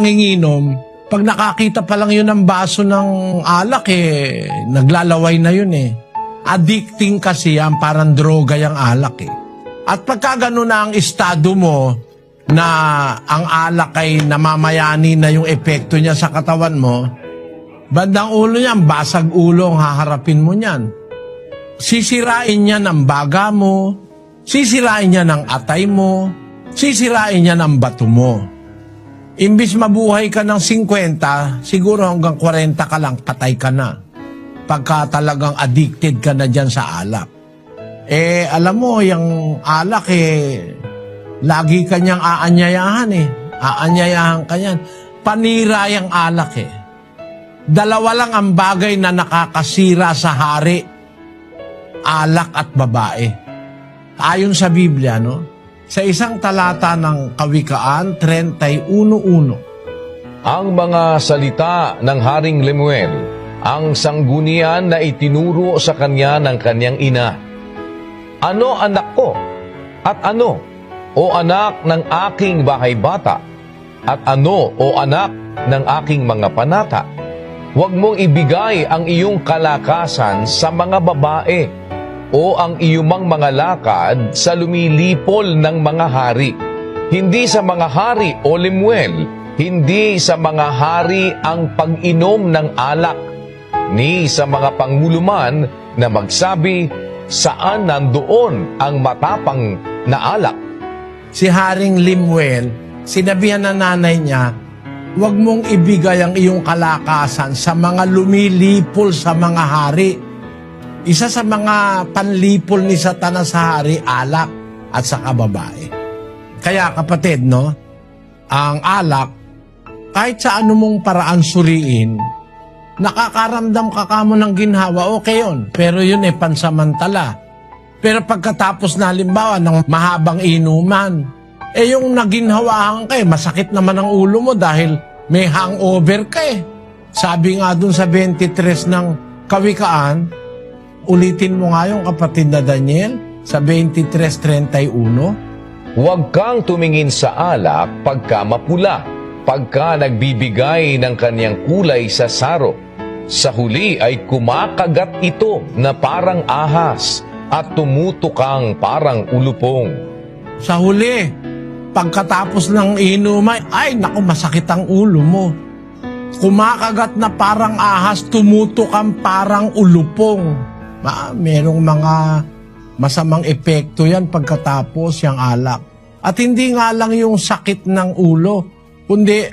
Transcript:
nanginginom, pag nakakita pa lang yun ng baso ng alak eh, naglalaway na yun eh. Addicting kasi yan, parang droga yung alak eh. At pagka gano'n na ang estado mo, na ang alak ay namamayani na yung epekto niya sa katawan mo, bandang ulo niyan, basag ulo ang haharapin mo niyan. Sisirain niya ng baga mo, sisirain niya ng atay mo, sisirain niya ng bato mo. Imbis mabuhay ka ng 50, siguro hanggang 40 ka lang, patay ka na. Pagka talagang addicted ka na dyan sa alak. Eh, alam mo, yung alak eh, lagi kanyang aanyayahan eh. Aanyayahan kanyan. Panira yung alak eh. Dalawa lang ang bagay na nakakasira sa hari. Alak at babae. Ayon sa Biblia, no? Sa isang talata ng Kawikaan 31.1. Ang mga salita ng Haring Lemuel, ang sanggunian na itinuro sa kanya ng kanyang ina. Ano anak ko? At ano? O anak ng aking bahay bata? At ano o anak ng aking mga panata? Huwag mong ibigay ang iyong kalakasan sa mga babae o ang iyumang mga lakad sa lumilipol ng mga hari. Hindi sa mga hari o Lemuel, hindi sa mga hari ang pag-inom ng alak, ni sa mga panguluman na magsabi, saan nandoon ang matapang na alak? Si Haring Limuel, sinabihan ng nanay niya, huwag mong ibigay ang iyong kalakasan sa mga lumilipol sa mga hari. Isa sa mga panlipol ni Satanas sa hari, alak at sa kababae. Kaya kapatid, no, ang alak, kahit sa anumong paraan suriin, nakakaramdam ka kamo ng ginhawa, okay yun. Pero yun eh, pansamantala. Pero pagkatapos na halimbawa ng mahabang inuman, eh yung naginhawahan ka eh, masakit naman ang ulo mo dahil may hangover ka eh. Sabi nga dun sa 23 ng Kawikaan, ulitin mo nga yung kapatid na Daniel sa 23.31. Huwag kang tumingin sa alak pagka mapula, pagka nagbibigay ng kanyang kulay sa saro. Sa huli ay kumakagat ito na parang ahas at tumutukang parang ulupong. Sa huli, pagkatapos ng inuman, ay naku masakit ang ulo mo. Kumakagat na parang ahas, tumutok ang parang ulupong. Ma, merong mga masamang epekto yan pagkatapos yung alak. At hindi nga lang yung sakit ng ulo, kundi